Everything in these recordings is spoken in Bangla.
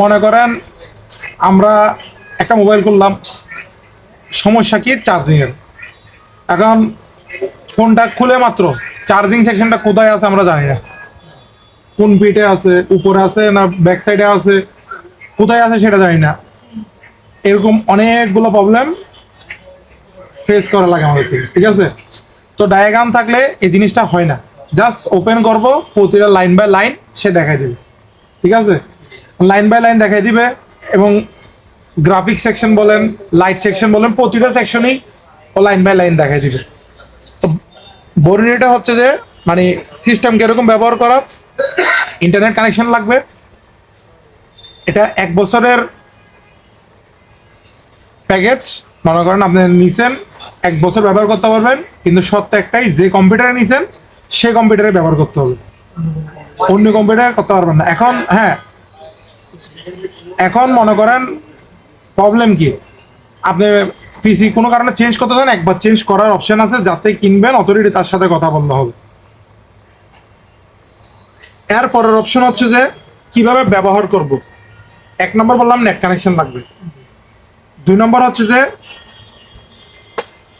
মনে করেন আমরা একটা মোবাইল করলাম সমস্যা কি? চার্জিংয়ের এখন ফোনটা খুলে মাত্র চার্জিং সেকশনটা কোথায় আছে আমরা জানি না। কোন পিঠে আছে, উপরে আছে না ব্যাক সাইডে আছে, কোথায় আছে সেটা জানি না। এরকম অনেকগুলো প্রবলেম ফেস করা লাগে আমাদের ঠিক আছে? তো ডায়াগ্রাম থাকলে এই জিনিসটা হয় না। জাস্ট ওপেন করব, প্রতিটা লাইন বাই লাইন সে দেখাই দিবে, ঠিক আছে? লাইন বাই লাইন দেখাই দিবে এবং গ্রাফিক সেকশন বলেন, লাইট সেকশন বলেন, প্রতিটা সেকশনই ও লাইন বাই লাইন দেখাই দিবে। তো বরিনিটা হচ্ছে যে মানে সিস্টেম কীরকম ব্যবহার করা ইন্টারনেট কানেকশন লাগবে। এটা এক বছরের প্যাকেজ মনে করেন আপনি নিছেন, এক বছর ব্যবহার করতে পারবেন, কিন্তু সত্য একটাই, যে কম্পিউটারে নিছেন, সে কম্পিউটারে ব্যবহার করতে হবে। অন্য কম্পিউটারে করতে পারবেন না। এখন হ্যাঁ এখন মনে করেন প্রবলেম কি? আপনি পিসি কোনো কারণে চেঞ্জ করতে চান, একবার চেঞ্জ করার অপশন আছে, যাতে কিনবেন অথরিটি তার সাথে কথা বলতে হবে। এর পরের অপশন হচ্ছে যে, কীভাবে ব্যবহার করব? এক নম্বর বললাম নেট কানেকশন লাগবে। দুই নম্বর হচ্ছে যে,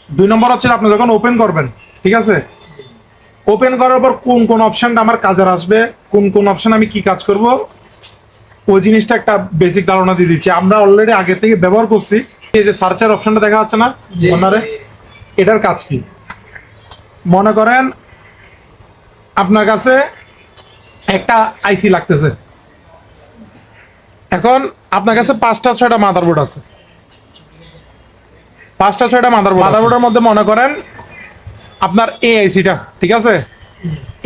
দুই নম্বর হচ্ছে আপনি যখন ওপেন করবেন, ঠিক আছে? ওপেন করার পর কোন কোন অপশনটা আমার কাজের আসবে, কোন কোন অপশন আমি কি কাজ করব ওই জিনিসটা একটা বেসিক ধারণা দিয়ে দিচ্ছি। আমরা অলরেডি আগে থেকে ব্যবহার করছি। এই যে সার্চের অপশনটা দেখা যাচ্ছে না। আপনারে এটার কাজ কি? মনে করেন আপনার কাছে একটা আইসি লাগতেছে। এখন আপনার কাছে পাঁচটা ছয়টা মাদারবোর্ড আছে। পাঁচটা ছয়টা মাদারবোর্ড মাদারবোর্ডের মধ্যে মনে করেন আপনার এ আইসিটা ঠিক আছে?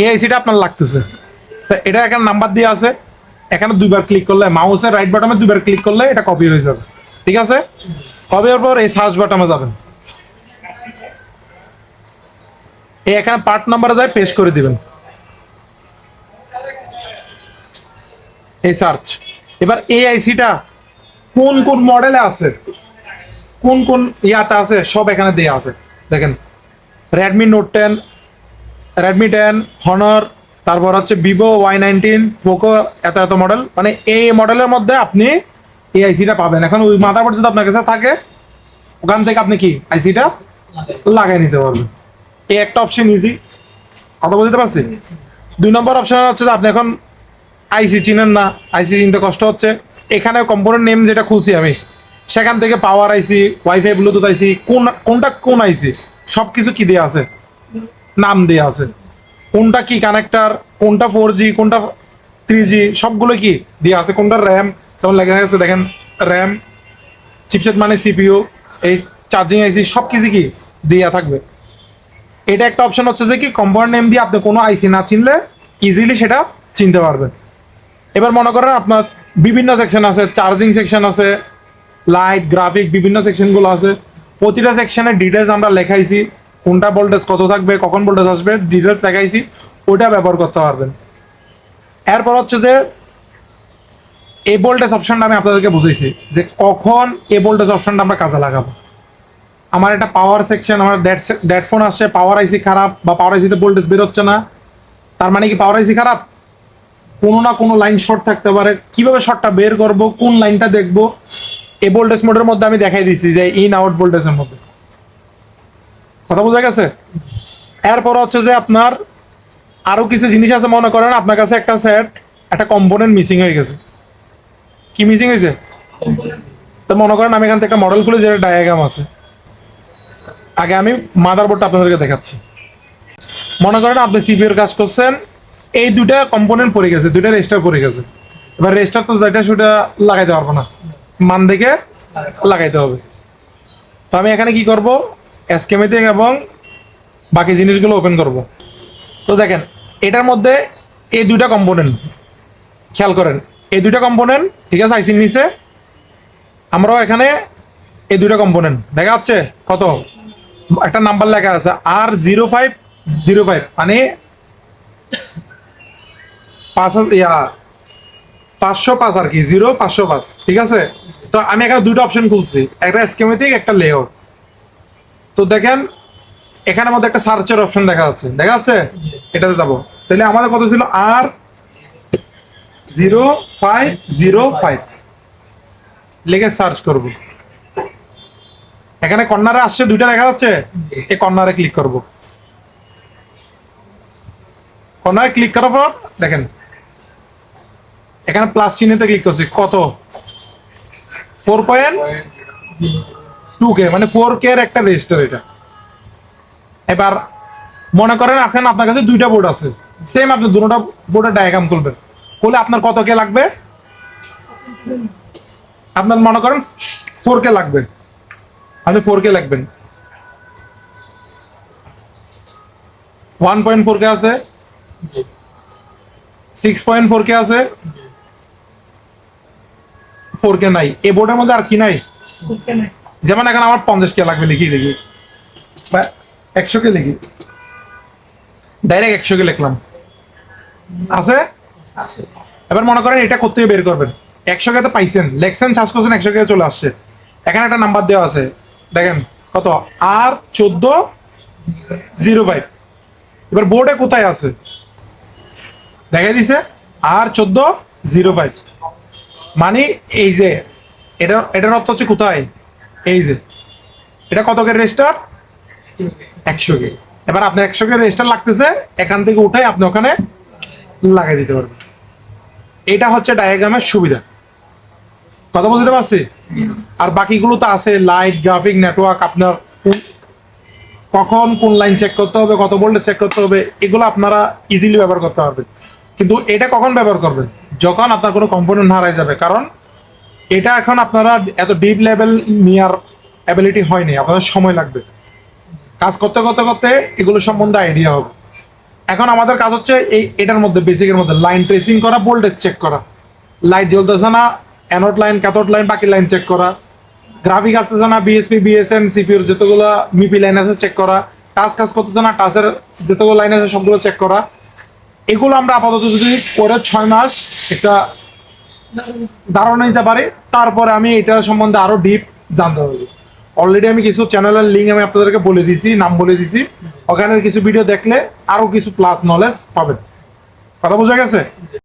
এ আইসিটা আপনার লাগতেছে। তো এটা একটা নাম্বার দিয়ে আছে। এখানে দুইবার ক্লিক করলে মাউসের রাইট বাটনে দুইবার ক্লিক করলে এটা কপি হয়ে যাবে। ঠিক আছে? কপি হওয়ার পর এই সার্চ বাটনে যাবেন। এই এখানে পার্ট নাম্বারে যায় পেস্ট করে দিবেন। এই সার্চ এবার এই আইসিটা কোন কোন মডেলে আছে? কোন কোন ইয়াতে আছে? সব এখানে দেয়া আছে। দেখেন Redmi Note ten Redmi ten Honor তারপর হচ্ছে ভিভো ওয়াই নাইনটিন পোকো এত এত মডেল মানে এই মডেলের মধ্যে আপনি এই আইসিটা পাবেন। এখন ওই মাথাবোর্ড যদি আপনার কাছে থাকে, ওখান থেকে আপনি কি আইসিটা লাগাই নিতে পারবেন। এই একটা অপশন ইজি কথা বলতে পারছি? দুই নম্বর অপশন হচ্ছে যে আপনি এখন আইসি চিনেন না। আইসি চিনতে কষ্ট হচ্ছে। এখানে কম্পোনেন্ট নেম যেটা খুলছি আমি, সেখান থেকে পাওয়ার আইসি ওয়াইফাই ব্লুটুথ আইসি কোন কোনটা কোন আইসি সব কিছু কি দেওয়া আছে? নাম দেওয়া আছে। কোনটা কি কানেক্টার কোনটা ফোর জি কোনটা থ্রি জি সবগুলো কি দেওয়া আছে? কোনটা র্যাম যেমন লেখা আছে, দেখেন র্যাম চিপসেট মানে সিপিইউ এই চার্জিং আইসি সব কিছু কি দেওয়া থাকবে। এটা একটা অপশন হচ্ছে যে কি কম্পাউন্ড নেম দিয়ে আপনি কোনো আইসি না চিনলে ইজিলি সেটা চিনতে পারবেন। এবার মনে করেন আপনার বিভিন্ন সেকশন আছে চার্জিং সেকশন আছে লাইট গ্রাফিক বিভিন্ন সেকশনগুলো আছে। প্রতিটা সেকশনের ডিটেলস আমরা লেখাইছি। কোনটা ভোল্টেজ কত থাকবে, কখন ভোল্টেজ আসবে ডিটেলস লেখাইছি ওটা ব্যবহার করতে পারবেন। এরপর হচ্ছে যে এ ভোল্টেজ অপশনটা আমি আপনাদেরকে বুঝাইছি যে কখন এ ভোল্টেজ অপশনটা আমরা কাজে লাগাবো। আমার একটা পাওয়ার সেকশন আমার ডেড ফোন আসছে পাওয়ার আইসি খারাপ বা পাওয়ার আইসিতে ভোল্টেজ বেরোচ্ছে না, তার মানে কি পাওয়ার আইসি খারাপ? কোনো না কোনো লাইন শর্ট থাকতে পারে। কীভাবে শর্টটা বের করব, কোন লাইনটা দেখব? এ ভোল্টেজ মোডের মধ্যে আমি দেখাই দিচ্ছি যে ইন আউট ভোল্টেজের মধ্যে। কথা বোঝা গেছে? এরপর হচ্ছে যে আপনার আরও কিছু জিনিস আছে মনে করেন, আপনার কাছে একটা সেট একটা কম্পোনেন্ট মিসিং হয়ে গেছে। কি মিসিং হয়েছে? তো মনে করেন আমি এখান থেকে একটা মডেল খুলে যেটা ডায়াগ্রাম আছে। আগে আমি মাদারবোর্ডটা আপনাদেরকে দেখাচ্ছি। মনে করেন আপনি সিপিওর কাজ করছেন, এই দুটা কম্পোনেন্ট পড়ে গেছে, দুইটা রেজিস্টার পড়ে গেছে। এবার রেজিস্টার তো যেটা সেটা লাগাইতে পারব না। মান দেখে লাগাইতে হবে। তো আমি এখানে কি করব? এসকেমেতে এবং বাকি জিনিসগুলো ওপেন করব। তো দেখেন, এটার মধ্যে এই দুইটা কম্পোনেন্ট খেয়াল করেন, এই দুইটা কম্পোনেন্ট ঠিক আছে, আইসির নিচে, আমরাও এখানে এই দুইটা কম্পোনেন্ট দেখা যাচ্ছে কত? একটা নাম্বার লেখা আছে R zero five zero five মানে পাঁচ হাজার- ইয়া, পাঁচশো পাঁচ আর কি জিরো পাঁচশো পাঁচ, ঠিক আছে? তো আমি এখানে দুটো অপশন খুলছি, একটা স্কেমেটিক একটা লেআউট তো দেখেন, এখানের মধ্যে একটা সার্চের অপশন দেখা যাচ্ছে। দেখা যাচ্ছে? এটাতে যাব। তাহলে আমাদের কত ছিল? R zero five zero five লিখে সার্চ করব। এখানে কর্নারে আসছে, দুইটা দেখা যাচ্ছে? এই কর্নারে ক্লিক করব। কর্নারে ক্লিক করার পর, দেখেন, এখানে প্লাস চিহ্নতে ক্লিক করছি। কত? ফোর পয়েন্ট টু কে মানে ফোর কে এর একটা রেজিস্টার এটা। এবার মনে করেন এখন আপনার কাছে দুইটা বোর্ড আছে। সেম আপনি দুটোটা বোর্ডের ডায়াগ্রাম তুলবেন। বলে আপনার কত কে লাগবে? আপনার মনে করেন ফোর কে লাগবে। আপনি ফোর কে লাগবেন ওয়ান পয়েন্ট ফোর কে আছে। সিক্স পয়েন্ট ফোর কে আছে। ফোর কে নাই। এ বোর্ডের মধ্যে আর কি নাই। যেমন এখন আমার পঞ্চাশ কে লাগবে লিখি দেখি বা একশো কে লিখি। ডাইরেক্ট একশো কে লিখলাম। আছে? আছে। এবার মনে করেন এটা করতে বের করবেন? একশো কে তো পাইছেন। লেখছেন সার্চ করছেন একশো কে চলে আসছে। এখানে একটা নাম্বার দেওয়া আছে। দেখেন কত? আর চোদ্দ জিরো ফাইভ এবার বোর্ডে কোথায় আছে? দেখা দিছে। আর চোদ্দ জিরো ফাইভ মানে এই যে এটা এটার অর্থ হচ্ছে কোথায়? এই যে, এটা কত কে রেজিস্টার একশো কে। এবার আপনার একশো কে রেজিস্টার লাগতেছে, এখান থেকে উঠে আপনি ওখানে লাগাই দিতে পারবেন। এটা হচ্ছে ডায়াগ্রামের সুবিধা। কথা বলতে পারছি? আর বাকিগুলো তো আছে লাইট গ্রাফিক নেটওয়ার্ক আপনার কখন কোন লাইন চেক করতে হবে, কত ভোল্টে চেক করতে হবে, এগুলো আপনারা ইজিলি ব্যবহার করতে পারবেন। কিন্তু এটা কখন ব্যবহার করবেন? যখন আপনার কোনো কম্পোনেন্ট হারাই যাবে, কারণ এটা এখন আপনারা এত ডিপ লেভেল নেওয়ার অ্যাবিলিটি হয়নি, আপনাদের সময় লাগবে। কাজ করতে করতে করতে এগুলো সম্বন্ধে আইডিয়া হবে। এখন আমাদের কাজ হচ্ছে এই এটার মধ্যে বেসিকের মধ্যে লাইন ট্রেসিং করা ভোল্টেজ চেক করা। লাইট জ্বলতেছে না অ্যানোড লাইন ক্যাথোড লাইন বাকি লাইন চেক করা। গ্রাফিক আসতেছে না বিএসপি বিএসএন সিপিউর যতগুলো মিপি লাইন আছে চেক করা। টাচ কাজ করতেছে না টাচের যতগুলো লাইন আছে সবগুলো চেক করা। এগুলো আমরা আপাতত যদি করে ছয় মাস একটা ধারণা নিতে পারি। তারপরে আমি এটা সম্বন্ধে আরও ডিপ জানতে পারি অলরেডি আমি কিছু চ্যানেলের লিঙ্ক আমি আপনাদেরকে বলে দিছি, নাম বলে দিছি। ওখানের কিছু ভিডিও দেখলে আরও কিছু প্লাস নলেজ পাবেন। কথা বোঝা গেছে?